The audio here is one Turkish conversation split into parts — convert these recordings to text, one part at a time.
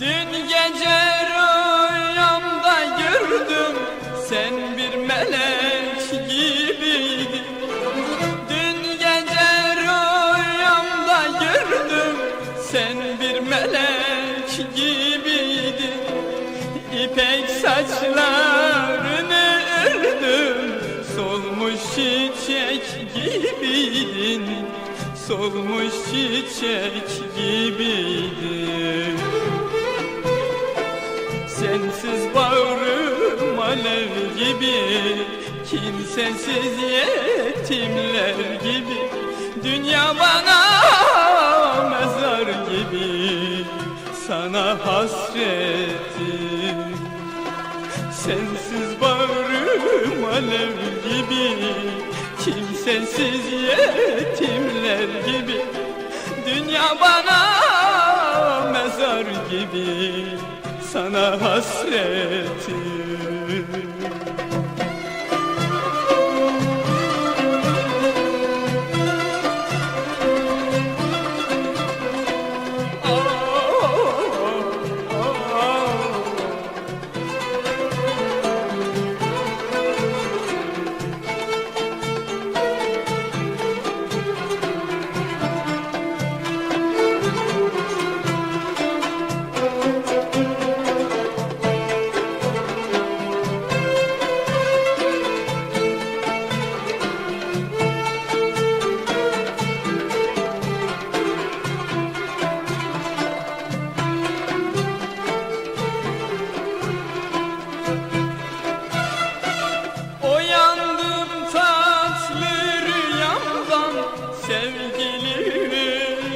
Dün gece rüyamda gördüm sen bir melek gibiydin. Dün gece rüyamda gördüm sen bir melek gibiydin. İpek saçlarını ördüm solmuş çiçek gibiydin. Solmuş çiçek gibiydin. Gibi Kimsesiz yetimler gibi Dünya bana mezar gibi Sana hasretim. Sensiz bağrım alev gibi Kimsesiz yetimler gibi Dünya bana mezar gibi Sana hasretim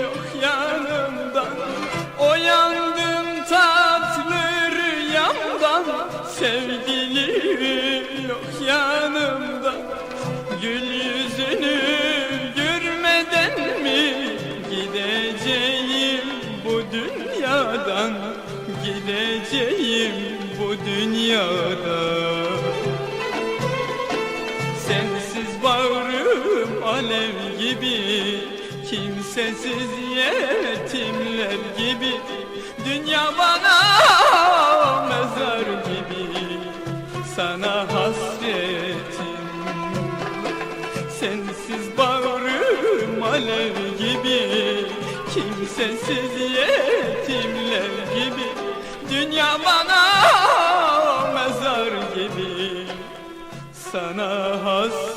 Yok yanımdan Uyandım tatlı rüyamdan Sevgilim yok yanımda. Gül yüzünü görmeden mi Gideceğim bu dünyadan? Gideceğim bu dünyadan. Sensiz bağrım alev gibi Kimsesiz yetimler gibi. Dünya bana mezar gibi. Sana hasretim. Sensiz bağrım alev gibi. Kimsesiz yetimler gibi. Dünya bana mezar gibi. Sana hasretim